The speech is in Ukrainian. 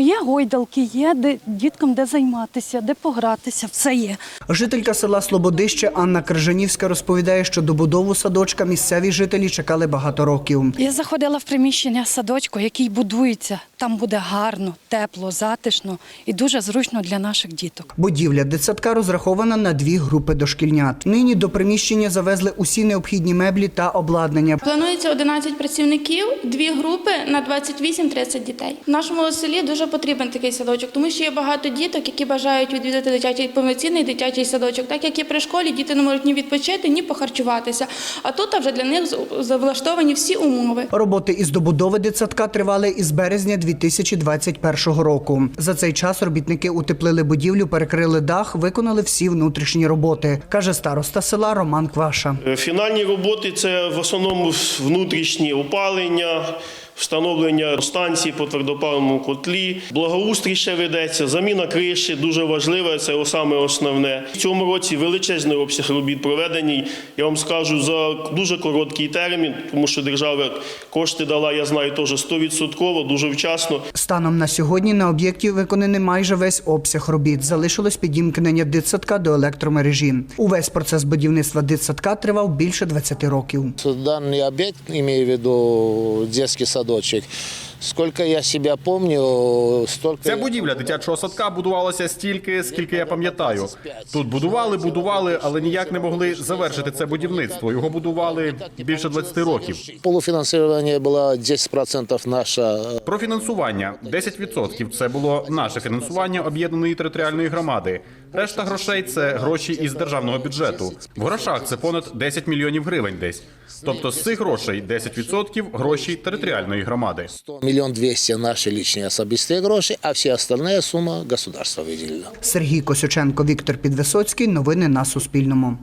Є гойдалки, є де діткам де займатися, де погратися. Все є. Жителька села Слободище Анна Крижанівська розповідає, що добудову садочка місцеві жителі чекали багато років. Я заходила в приміщення садочку, який будується. Там буде гарно, тепло, затишно і дуже зручно для наших діток. Будівля дитсадка розрахована на дві групи дошкільнят. Нині до приміщення завезли усі необхідні меблі та обладнання. Планується 11 працівників, дві групи на 28-30 дітей. В нашому селі дуже потрібен такий садочок, тому що є багато діток, які бажають відвідати дитячий повноцінний дитячий садочок. Так як і при школі діти не можуть ні відпочити, ні похарчуватися. А тут вже для них з- влаштовані всі умови. Роботи із добудови дитсадка тривали із березня 2021 року. За цей час робітники утеплили будівлю, перекрили дах, виконали всі внутрішні роботи, каже староста села Роман Кваша. Фінальні роботи це в основному внутрішні опалення, встановлення станції по твердопаливному котлі. Благоустрій ще ведеться, заміна криші дуже важлива, це саме основне. В цьому році величезний обсяг робіт проведений. Я вам скажу за дуже короткий термін, тому що держава кошти дала, я знаю, теж 100%, дуже вчасно. Станом на сьогодні на об'єкті виконаний майже весь обсяг робіт. Залишилось підімкнення дитсадка до електромережі. Увесь процес будівництва дитсадка тривав більше 20 років. Данный объект, имею в виду детский садочек, сколько я себя помню, столько... Ця будівля дитячого садка будувалася стільки, скільки я пам'ятаю. Тут будували, будували, але ніяк не могли завершити це будівництво. Його будували більше 20 років. Полуфинансирование было 10% наша. Профінансування 10% – це було наше фінансування об'єднаної територіальної громади. Решта грошей це гроші із державного бюджету. В грошах це понад 10 мільйонів гривень десь. Тобто з цих грошей 10% – гроші територіальної громади 100 миллион 200 наши личные особистые гроши, а все остальная сумма государство выделило. Сергій Косюченко, Віктор Підвисоцький. Новини на Суспільному.